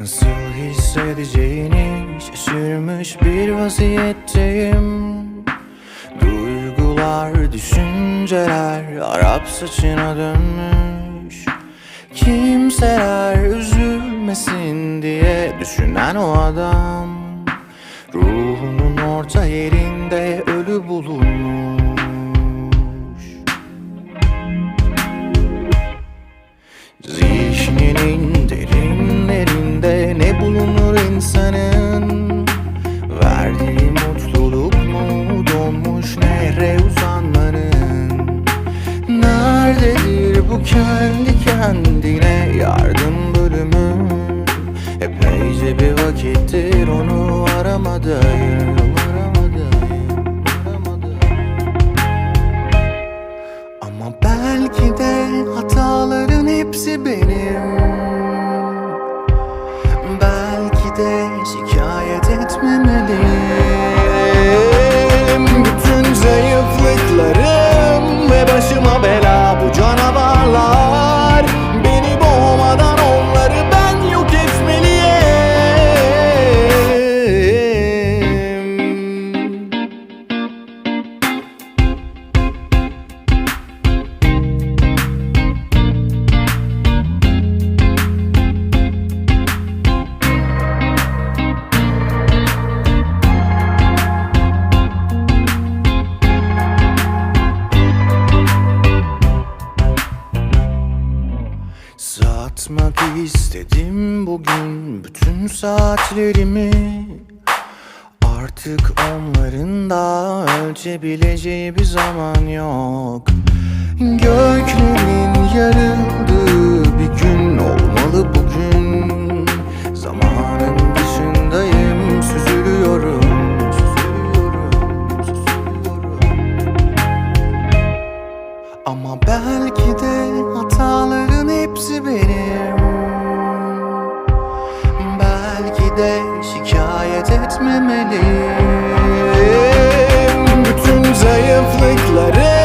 Nasıl hissedeceğini şaşırmış bir vaziyetteyim. Duygular, düşünceler Arap saçına dönmüş. Kimseler üzülmesin diye düşünen o adam. Ruhunun orta yerinde ölü bulunmuş. Zihninin insanın Verdiği mutluluk mu donmuş nehre uzanmanın? Nerededir bu kendi kendine yardım bölümü? Epeyce bir vakittir onu aramadayım Satmak istedim bugün bütün saatlerimi. Artık onların da ölçebileceği bir zaman yok. Göklerin yarıldığı de şikayet etmemeliyim Bütün zayıflıklarım